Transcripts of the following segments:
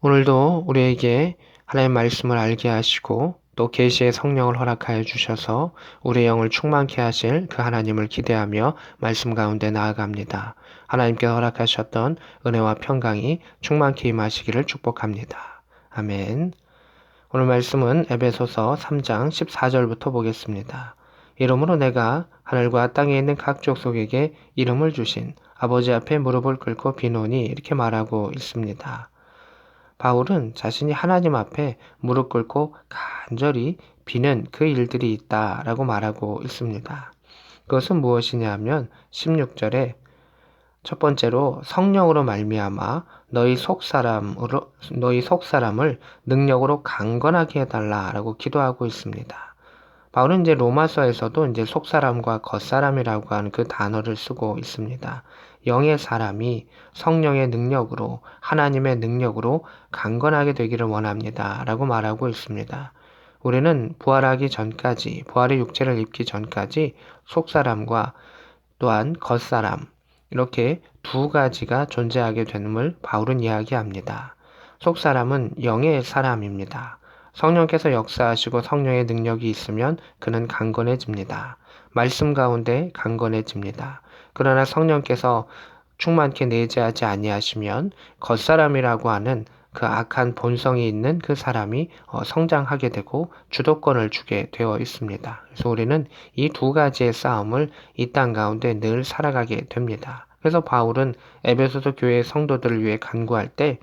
오늘도 우리에게 하나님 말씀을 알게 하시고 또 계시의 성령을 허락하여 주셔서 우리의 영을 충만케 하실 그 하나님을 기대하며 말씀 가운데 나아갑니다. 하나님께 허락하셨던 은혜와 평강이 충만케 임하시기를 축복합니다. 아멘. 오늘 말씀은 에베소서 3장 14절부터 보겠습니다. 이러므로 내가 하늘과 땅에 있는 각 족속에게 이름을 주신 아버지 앞에 무릎을 꿇고 비노니 이렇게 말하고 있습니다. 바울은 자신이 하나님 앞에 무릎 꿇고 간절히 비는 그 일들이 있다 라고 말하고 있습니다. 그것은 무엇이냐 하면 16절에 첫 번째로 성령으로 말미암아 너희 속 사람으로 너희 속 사람을 능력으로 강건하게 해달라라고 기도하고 있습니다. 바울은 이제 로마서에서도 이제 속 사람과 겉 사람이라고 하는 그 단어를 쓰고 있습니다. 영의 사람이 성령의 능력으로 하나님의 능력으로 강건하게 되기를 원합니다. 라고 말하고 있습니다. 우리는 부활하기 전까지, 부활의 육체를 입기 전까지 속사람과 또한 겉사람, 이렇게 두 가지가 존재하게 되는을 바울은 이야기합니다. 속사람은 영의 사람입니다. 성령께서 역사하시고 성령의 능력이 있으면 그는 강건해집니다. 말씀 가운데 강건해집니다. 그러나 성령께서 충만케 내재하지 아니하시면 겉사람이라고 하는 그 악한 본성이 있는 그 사람이 어, 성장하게 되고 주도권을 주게 되어 있습니다. 그래서 우리는 이 두 가지의 싸움을 이 땅 가운데 늘 살아가게 됩니다. 그래서 바울은 에베소서 교회 성도들을 위해 간구할 때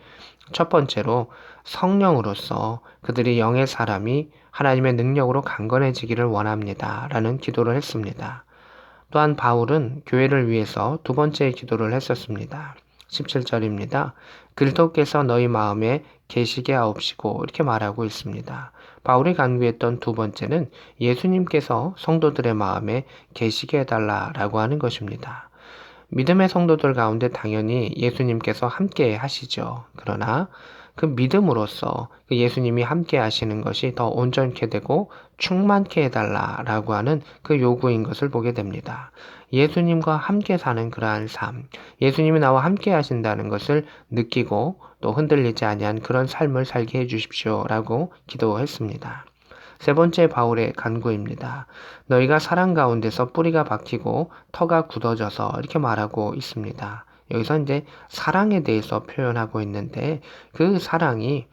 첫 번째로 성령으로서 그들이 영의 사람이 하나님의 능력으로 강건해지기를 원합니다. 라는 기도를 했습니다. 또한 바울은 교회를 위해서 두 번째 기도를 했었습니다. 17절입니다. 그리스도께서 너희 마음에 계시게 하옵시고 이렇게 말하고 있습니다. 바울이 간구했던 두 번째는 예수님께서 성도들의 마음에 계시게 해달라라고 하는 것입니다. 믿음의 성도들 가운데 당연히 예수님께서 함께 하시죠. 그러나 그 믿음으로써 그 예수님이 함께 하시는 것이 더 온전케 되고 충만케 해달라라고 하는 그 요구인 것을 보게 됩니다. 예수님과 함께 사는 그러한 삶, 예수님이 나와 함께 하신다는 것을 느끼고 또 흔들리지 아니한 그런 삶을 살게 해 주십시오라고 기도했습니다. 세 번째 바울의 간구입니다. 너희가 사랑 가운데서 뿌리가 박히고 터가 굳어져서 이렇게 말하고 있습니다. 여기서 이제 사랑에 대해서 표현하고 있는데 그 사랑이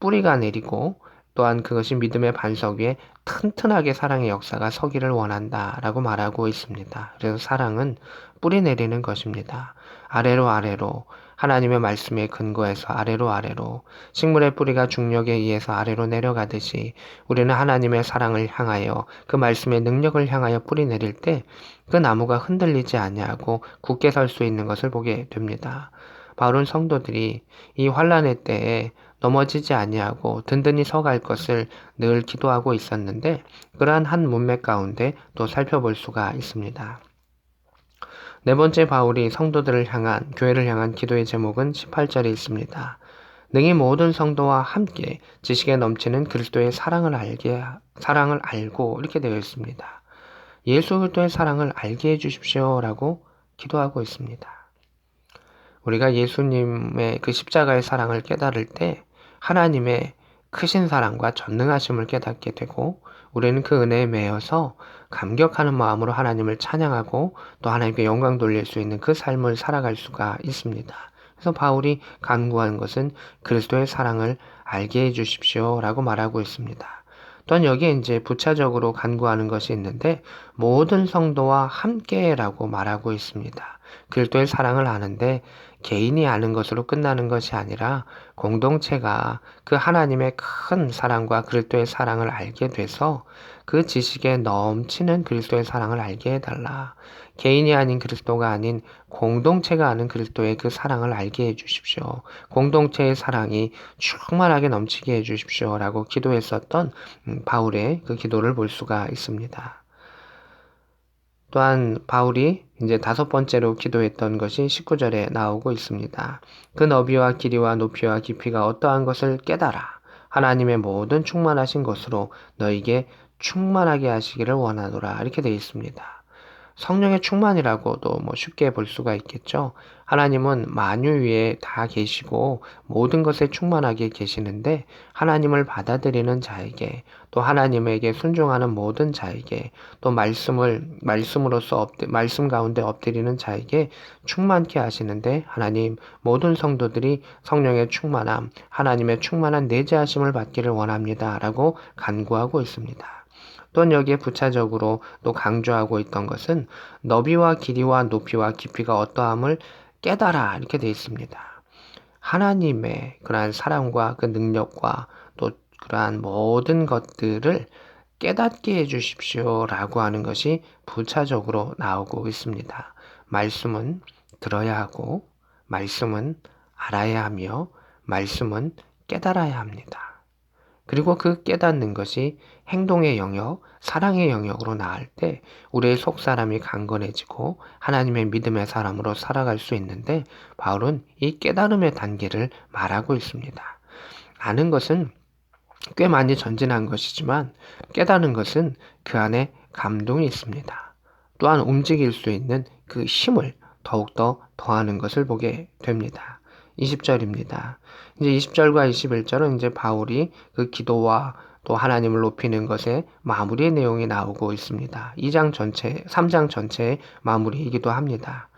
뿌리가 내리고 또한 그것이 믿음의 반석 위에 튼튼하게 사랑의 역사가 서기를 원한다 라고 말하고 있습니다. 그래서 사랑은 뿌리 내리는 것입니다. 아래로 아래로 하나님의 말씀에 근거해서 아래로 아래로 식물의 뿌리가 중력에 의해서 아래로 내려가듯이 우리는 하나님의 사랑을 향하여 그 말씀의 능력을 향하여 뿌리 내릴 때 그 나무가 흔들리지 아니하고 굳게 설 수 있는 것을 보게 됩니다. 바울은 성도들이 이 환란의 때에 넘어지지 아니하고 든든히 서갈 것을 늘 기도하고 있었는데 그러한 한 문맥 가운데 또 살펴볼 수가 있습니다. 네 번째 바울이 성도들을 향한 교회를 향한 기도의 제목은 18절에 있습니다. 능히 모든 성도와 함께 지식에 넘치는 그리스도의 사랑을 알게 사랑을 알고 이렇게 되어 있습니다. 예수 그리스도의 사랑을 알게 해 주십시오라고 기도하고 있습니다. 우리가 예수님의 그 십자가의 사랑을 깨달을 때 하나님의 크신 사랑과 전능하심을 깨닫게 되고 우리는 그 은혜에 매여서 감격하는 마음으로 하나님을 찬양하고 또 하나님께 영광 돌릴 수 있는 그 삶을 살아갈 수가 있습니다. 그래서 바울이 간구하는 것은 그리스도의 사랑을 알게 해 주십시오 라고 말하고 있습니다. 또한 여기에 이제 부차적으로 간구하는 것이 있는데 모든 성도와 함께라고 말하고 있습니다. 그리스도의 사랑을 아는데 개인이 아는 것으로 끝나는 것이 아니라 공동체가 그 하나님의 큰 사랑과 그리스도의 사랑을 알게 돼서 그 지식에 넘치는 그리스도의 사랑을 알게 해달라. 개인이 아닌 그리스도가 아닌 공동체가 아는 그리스도의 그 사랑을 알게 해 주십시오. 공동체의 사랑이 충만하게 넘치게 해 주십시오. 라고 기도했었던 음, 바울의 그 기도를 볼 수가 있습니다. 또한 바울이 이제 다섯 번째로 기도했던 것이 19절에 나오고 있습니다. 그 너비와 길이와 높이와 깊이가 어떠한 것을 깨달아 하나님의 모든 충만하신 것으로 너에게 충만하게 하시기를 원하노라 이렇게 되어 있습니다. 성령의 충만이라고도 뭐 쉽게 볼 수가 있겠죠. 하나님은 만유 위에 다 계시고 모든 것에 충만하게 계시는데 하나님을 받아들이는 자에게 또 하나님에게 순종하는 모든 자에게 또 말씀을 말씀으로서 엎드, 말씀 가운데 엎드리는 자에게 충만케 하시는데 하나님 모든 성도들이 성령의 충만함 하나님의 충만한 내재하심을 받기를 원합니다라고 간구하고 있습니다. 또한 여기에 부차적으로 또 강조하고 있던 것은 너비와 길이와 높이와 깊이가 어떠함을 깨달아 이렇게 되어 있습니다. 하나님의 그러한 사랑과 그 능력과 또 그러한 모든 것들을 깨닫게 해주십시오 라고 하는 것이 부차적으로 나오고 있습니다. 말씀은 들어야 하고, 말씀은 알아야 하며, 말씀은 깨달아야 합니다. 그리고 그 깨닫는 것이 행동의 영역, 사랑의 영역으로 나갈 때 우리의 속 사람이 강건해지고 하나님의 믿음의 사람으로 살아갈 수 있는데 바울은 이 깨달음의 단계를 말하고 있습니다. 아는 것은 꽤 많이 전진한 것이지만 깨닫는 것은 그 안에 감동이 있습니다. 또한 움직일 수 있는 그 힘을 더욱더 더하는 것을 보게 됩니다. 20절입니다. 이제 20절과 21절은 이제 바울이 그 기도와 또 하나님을 높이는 것에 마무리의 내용이 나오고 있습니다. 2장 전체, 3장 전체의 마무리이기도 합니다.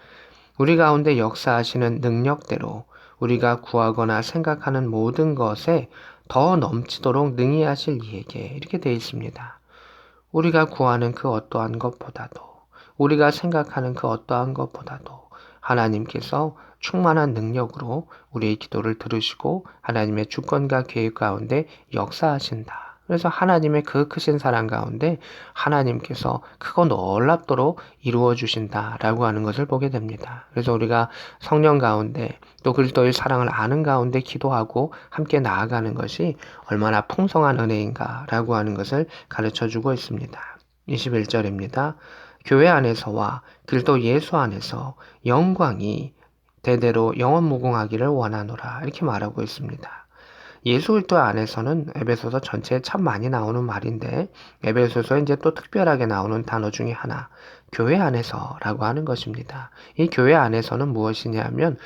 우리 가운데 역사하시는 능력대로 우리가 구하거나 생각하는 모든 것에 더 넘치도록 능히 하실 이에게 이렇게 되어 있습니다. 우리가 구하는 그 어떠한 것보다도 우리가 생각하는 그 어떠한 것보다도 하나님께서 충만한 능력으로 우리의 기도를 들으시고 하나님의 주권과 계획 가운데 역사하신다. 그래서 하나님의 그 크신 사랑 가운데 하나님께서 크고 놀랍도록 이루어 주신다라고 하는 것을 보게 됩니다. 그래서 우리가 성령 가운데 또 그리스도의 사랑을 아는 가운데 기도하고 함께 나아가는 것이 얼마나 풍성한 은혜인가라고 하는 것을 가르쳐 주고 있습니다. 21절입니다. 교회 안에서와 그리스도 예수 안에서 영광이 대대로 영원 무궁하기를 원하노라 이렇게 말하고 있습니다. 예수 그리스도 안에서는 에베소서 전체에 참 많이 나오는 말인데 에베소서에 이제 또 특별하게 나오는 단어 중에 하나 교회 안에서라고 하는 것입니다. 이 교회 안에서는 무엇이냐면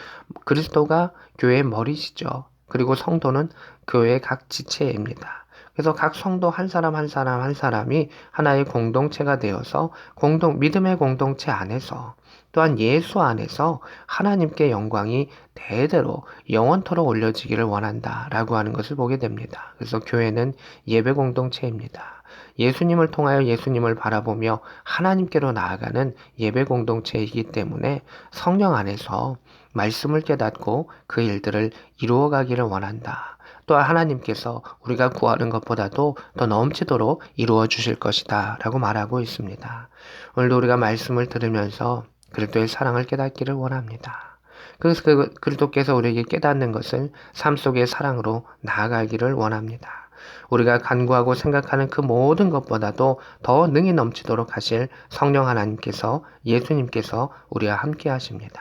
그리스도가 교회의 머리시죠. 그리고 성도는 교회의 각 지체입니다. 그래서 각 성도 한 사람 한 사람 한 사람이 하나의 공동체가 되어서 공동 믿음의 공동체 안에서 또한 예수 안에서 하나님께 영광이 대대로 영원토록 올려지기를 원한다 라고 하는 것을 보게 됩니다. 그래서 교회는 예배 공동체입니다. 예수님을 통하여 예수님을 바라보며 하나님께로 나아가는 예배 공동체이기 때문에 성령 안에서 말씀을 깨닫고 그 일들을 이루어 가기를 원한다. 또 하나님께서 우리가 구하는 것보다도 더 넘치도록 이루어 주실 것이다. 라고 말하고 있습니다. 오늘도 우리가 말씀을 들으면서 그리스도의 사랑을 깨닫기를 원합니다. 그래서 그 그리스도께서 우리에게 깨닫는 것을 삶 속의 사랑으로 나아가기를 원합니다. 우리가 간구하고 생각하는 그 모든 것보다도 더 능히 넘치도록 하실 성령 하나님께서 예수님께서 우리와 함께 하십니다.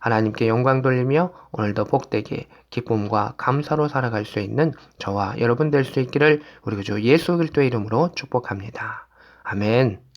하나님께 영광 돌리며 오늘도 복되게 기쁨과 감사로 살아갈 수 있는 저와 여러분 될 수 있기를 우리 구주 예수 그리스도의 이름으로 축복합니다. 아멘.